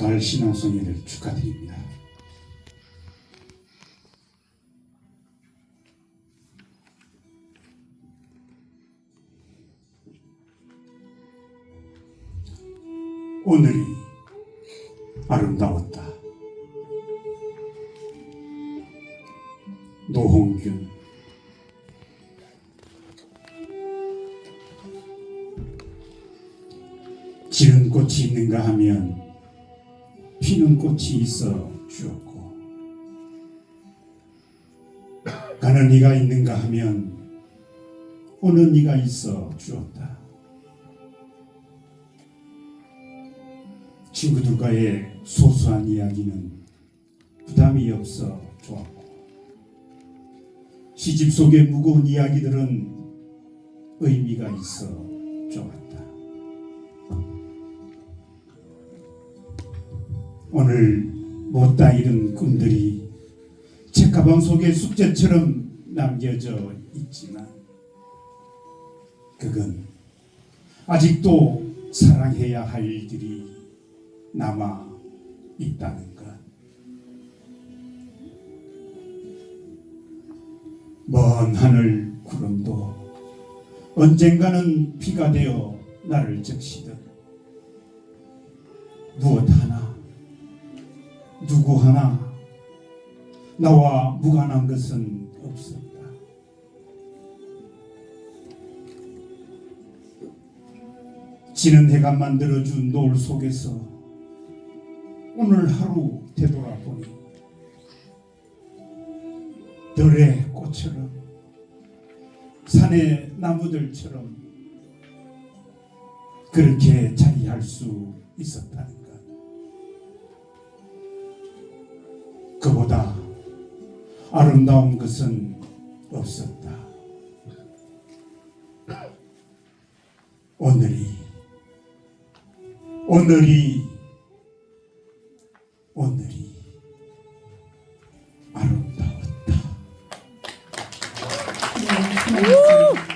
가을 신앙송이를 축하드립니다. 오늘이 아름다웠다. 노홍균 지는 꽃이 있는가 하면 피는 꽃이 있어 주었고 가는 이가 있는가 하면 오는 이가 있어 주었다. 친구들과의 소소한 이야기는 부담이 없어 좋았고 시집 속의 무거운 이야기들은 의미가 있어 좋았다. 오늘 못다 이룬 꿈들이 책가방 속의 숙제처럼 남겨져 있지만 그건 아직도 사랑해야 할 일들이 남아 있다는 것. 먼 하늘 구름도 언젠가는 비가 되어 나를 적시듯 무엇 누구 하나 나와 무관한 것은 없었다. 지는 해가 만들어준 노을 속에서 오늘 하루 되돌아보니 들의 꽃처럼 산의 나무들처럼 그렇게 자리할 수. 그보다 아름다운 것은 없었다. 오늘이 오늘이 오늘이 아름다웠다. 네,